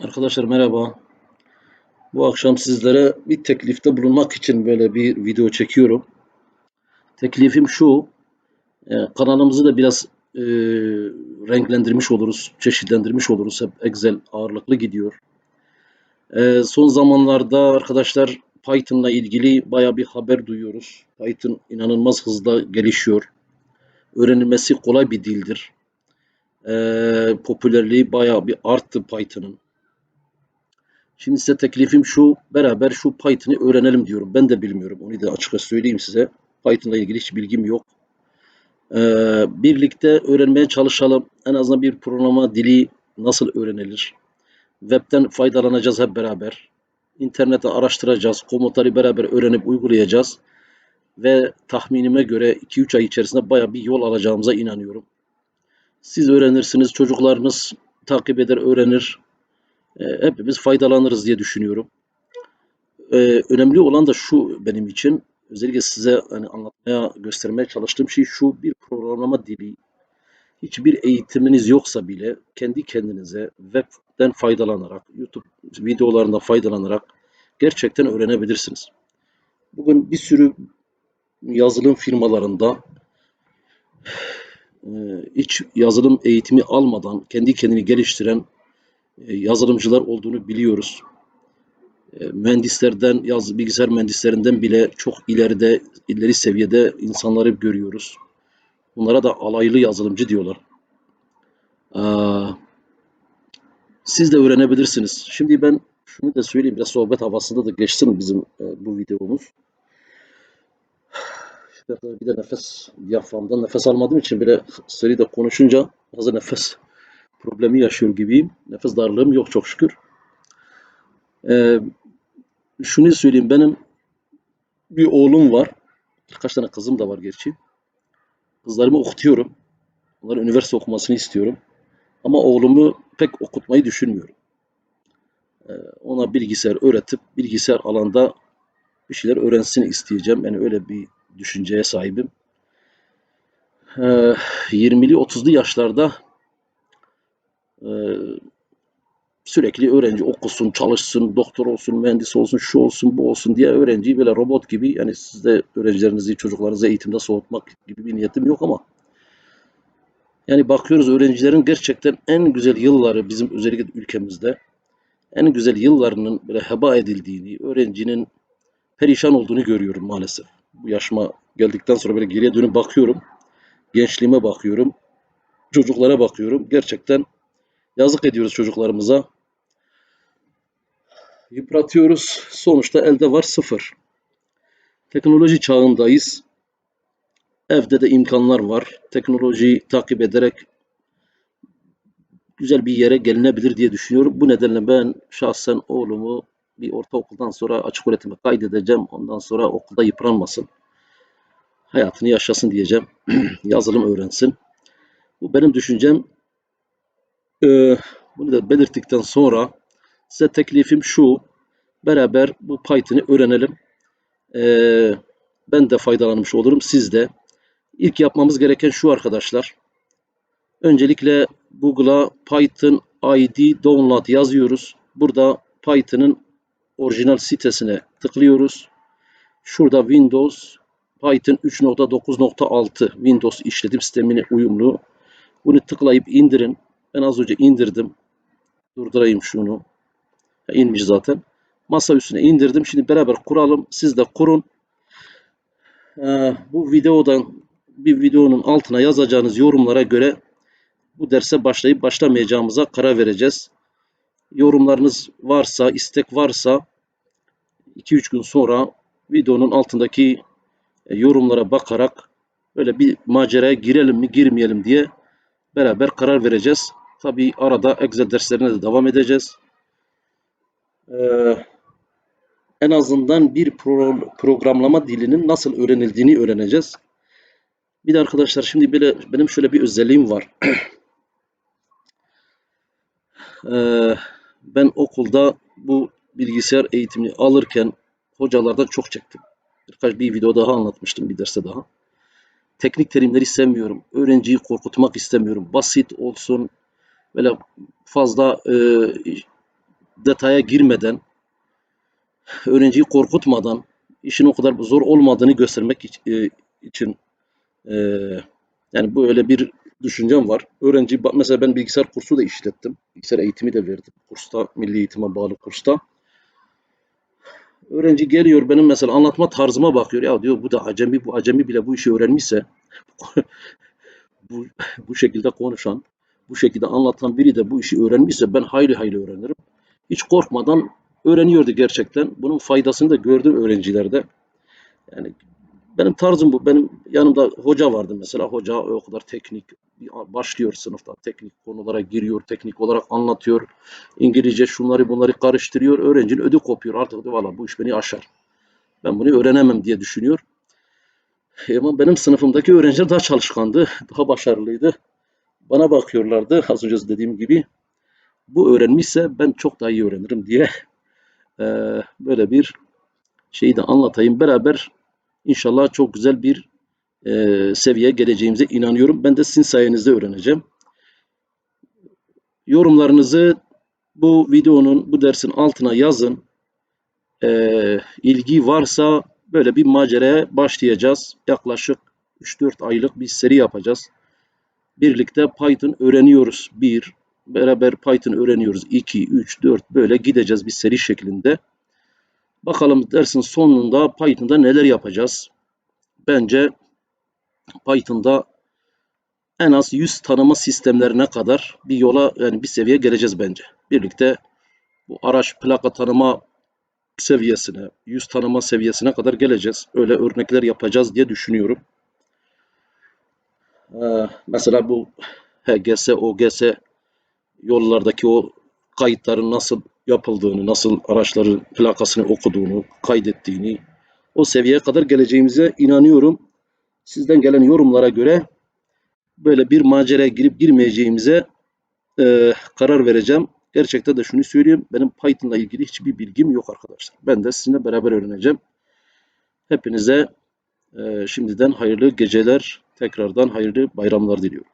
Arkadaşlar merhaba. Bu akşam sizlere bir teklifte bulunmak için böyle bir video çekiyorum. Teklifim şu, e, kanalımızı da biraz e, renklendirmiş oluruz, çeşitlendirmiş oluruz. Hep Excel ağırlıklı gidiyor. E, son zamanlarda arkadaşlar Python'la ilgili baya bir haber duyuyoruz. Python inanılmaz hızla gelişiyor. Öğrenilmesi kolay bir dildir. E, popülerliği baya bir arttı Python'ın. Şimdi size teklifim şu, beraber şu Python'ı öğrenelim diyorum. Ben de bilmiyorum, onu da açıkça söyleyeyim size. Python'la ilgili hiç bilgim yok. Ee, birlikte öğrenmeye çalışalım. En azından bir programa dili nasıl öğrenilir? Web'ten faydalanacağız hep beraber. İnternette araştıracağız, komutları beraber öğrenip uygulayacağız. Ve tahminime göre 2-3 ay içerisinde baya bir yol alacağımıza inanıyorum. Siz öğrenirsiniz, çocuklarınız takip eder, öğrenir. E, hepimiz faydalanırız diye düşünüyorum. E, önemli olan da şu benim için, özellikle size hani anlatmaya, göstermeye çalıştığım şey şu, bir programlama dili, hiçbir eğitiminiz yoksa bile kendi kendinize webden faydalanarak, YouTube videolarından faydalanarak gerçekten öğrenebilirsiniz. Bugün bir sürü yazılım firmalarında e, hiç yazılım eğitimi almadan kendi kendini geliştiren yazılımcılar olduğunu biliyoruz. E, mühendislerden, yaz, bilgisayar mühendislerinden bile çok ileride, ileri seviyede insanları görüyoruz. Bunlara da alaylı yazılımcı diyorlar. Aa, siz de öğrenebilirsiniz. Şimdi ben şunu da söyleyeyim, biraz sohbet havasında da geçsin bizim e, bu videomuz. Bir de nefes, diyaframdan nefes almadığım için bile seride konuşunca fazla nefes problemi yaşıyor gibiyim. Nefes darlığım yok çok şükür. Ee, şunu söyleyeyim benim bir oğlum var. Birkaç tane kızım da var gerçi. Kızlarımı okutuyorum. Onların üniversite okumasını istiyorum. Ama oğlumu pek okutmayı düşünmüyorum. Ee, ona bilgisayar öğretip bilgisayar alanda bir şeyler öğrensin isteyeceğim. Yani öyle bir düşünceye sahibim. Ee, 20'li 30'lu yaşlarda e, sürekli öğrenci okusun, çalışsın, doktor olsun, mühendis olsun, şu olsun, bu olsun diye öğrenciyi böyle robot gibi yani siz de öğrencilerinizi, çocuklarınızı eğitimde soğutmak gibi bir niyetim yok ama yani bakıyoruz öğrencilerin gerçekten en güzel yılları bizim özellikle ülkemizde en güzel yıllarının böyle heba edildiğini, öğrencinin perişan olduğunu görüyorum maalesef. Bu yaşıma geldikten sonra böyle geriye dönüp bakıyorum. Gençliğime bakıyorum. Çocuklara bakıyorum. Gerçekten yazık ediyoruz çocuklarımıza. Yıpratıyoruz. Sonuçta elde var sıfır. Teknoloji çağındayız. Evde de imkanlar var. Teknolojiyi takip ederek güzel bir yere gelinebilir diye düşünüyorum. Bu nedenle ben şahsen oğlumu bir ortaokuldan sonra açık öğretime kaydedeceğim. Ondan sonra okulda yıpranmasın. Hayatını yaşasın diyeceğim. Yazılım öğrensin. Bu benim düşüncem. Ee, bunu da belirttikten sonra size teklifim şu. Beraber bu Python'ı öğrenelim. Ee, ben de faydalanmış olurum. Siz de. İlk yapmamız gereken şu arkadaşlar. Öncelikle Google'a Python ID download yazıyoruz. Burada Python'ın orijinal sitesine tıklıyoruz. Şurada Windows Python 3.9.6 Windows işletim sistemine uyumlu. Bunu tıklayıp indirin. Ben az önce indirdim. Durdurayım şunu. İnmiş zaten. Masa üstüne indirdim. Şimdi beraber kuralım. Siz de kurun. Ee, bu videodan bir videonun altına yazacağınız yorumlara göre bu derse başlayıp başlamayacağımıza karar vereceğiz. Yorumlarınız varsa, istek varsa 2-3 gün sonra videonun altındaki e, yorumlara bakarak böyle bir maceraya girelim mi girmeyelim diye beraber karar vereceğiz. Tabii arada Excel derslerine de devam edeceğiz. Ee, en azından bir pro programlama dilinin nasıl öğrenildiğini öğreneceğiz. Bir de arkadaşlar şimdi böyle benim şöyle bir özelliğim var. ee, ben okulda bu bilgisayar eğitimini alırken hocalardan çok çektim. Birkaç bir video daha anlatmıştım bir derste daha. Teknik terimleri sevmiyorum. Öğrenciyi korkutmak istemiyorum. Basit olsun. Böyle fazla e, detaya girmeden, öğrenciyi korkutmadan, işin o kadar zor olmadığını göstermek e, için e, yani böyle bir düşüncem var. Öğrenci mesela ben bilgisayar kursu da işlettim. Bilgisayar eğitimi de verdim kursta, milli eğitime bağlı kursta. Öğrenci geliyor benim mesela anlatma tarzıma bakıyor. Ya diyor bu da acemi, bu acemi bile bu işi öğrenmişse bu, bu şekilde konuşan, bu şekilde anlatan biri de bu işi öğrenmişse ben hayli hayli öğrenirim. Hiç korkmadan öğreniyordu gerçekten. Bunun faydasını da gördü öğrencilerde. Yani benim tarzım bu. Benim yanımda hoca vardı mesela. Hoca o kadar teknik başlıyor sınıfta. Teknik konulara giriyor. Teknik olarak anlatıyor. İngilizce şunları bunları karıştırıyor. Öğrencinin ödü kopuyor. Artık valla bu iş beni aşar. Ben bunu öğrenemem diye düşünüyor. Ama benim sınıfımdaki öğrenciler daha çalışkandı. Daha başarılıydı. Bana bakıyorlardı. Az önce dediğim gibi. Bu öğrenmişse ben çok daha iyi öğrenirim diye eee, böyle bir şeyi de anlatayım. Beraber İnşallah çok güzel bir eee, seviyeye geleceğimize inanıyorum. Ben de sizin sayenizde öğreneceğim. Yorumlarınızı bu videonun, bu dersin altına yazın. Eee, ilgi varsa böyle bir maceraya başlayacağız. Yaklaşık 3-4 aylık bir seri yapacağız. Birlikte Python öğreniyoruz. 1, beraber Python öğreniyoruz. 2, 3, 4 böyle gideceğiz bir seri şeklinde. Bakalım dersin sonunda Python'da neler yapacağız? Bence Python'da en az 100 tanıma sistemlerine kadar bir yola yani bir seviye geleceğiz bence. Birlikte bu araç plaka tanıma seviyesine, yüz tanıma seviyesine kadar geleceğiz. Öyle örnekler yapacağız diye düşünüyorum. Ee, mesela bu HGS, OGS yollardaki o kayıtların nasıl yapıldığını, nasıl araçların plakasını okuduğunu, kaydettiğini o seviyeye kadar geleceğimize inanıyorum. Sizden gelen yorumlara göre böyle bir maceraya girip girmeyeceğimize e, karar vereceğim. Gerçekten de şunu söyleyeyim. Benim Python'la ilgili hiçbir bilgim yok arkadaşlar. Ben de sizinle beraber öğreneceğim. Hepinize e, şimdiden hayırlı geceler, tekrardan hayırlı bayramlar diliyorum.